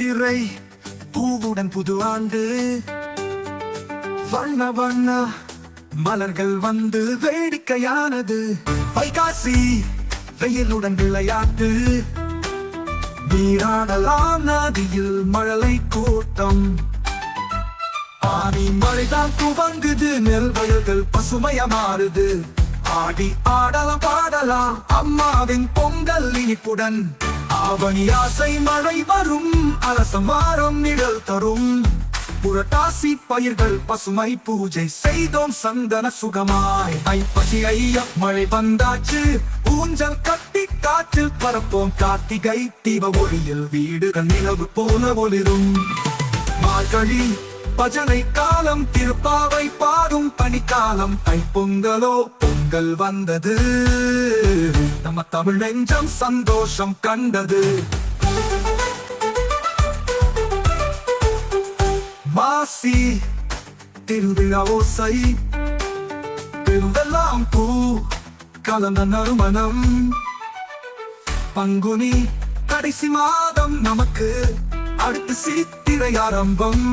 சித்திரை பூவுடன் புது ஆண்டு. வண்ண வண்ண மலர்கள் வந்து வேடிக்கையானது. வைகாசி வெயிலுடன் விளையாட்டு. நீராடலாம் நதியில் மழலை கூட்டம். ஆடி மழைதான் துவங்குது நெல் வயல்கள் பசுமைய மாறுது. ஆடி ஆடலாம் பாடலாம் அம்மாவின் பொங்கல் இனிப்புடன். ஆவணி ஆசை மழை வரும் அரசமாரம் நிழல் தரும். புரட்டாசி பயிர்கள் பசுமை பூஜை செய்தோம் சந்தன சுகமாய். ஐப்பசி ஐய மழை வந்தாச்சு ஊஞ்சல் கட்டி காற்றில் பரப்போம் கார்த்திகை தீப ஒளியில் வீடுகள் நிலவு போல ஒளிரும். மார்கழி பஜனை காலம் திருப்பாவை பாடும் பனிக்காலம் தைப்பொங்கலோ பொங்கல் வந்தது. நம்ம தமிழ் நெஞ்சம் சந்தோஷம் கண்டது. மாசி திருவிழா ஓசை பெருவெல்லாம் பூ கலந்த நறுமணம். பங்குனி கடைசி மாதம் நமக்கு அடுத்து சித்திரை ஆரம்பம்.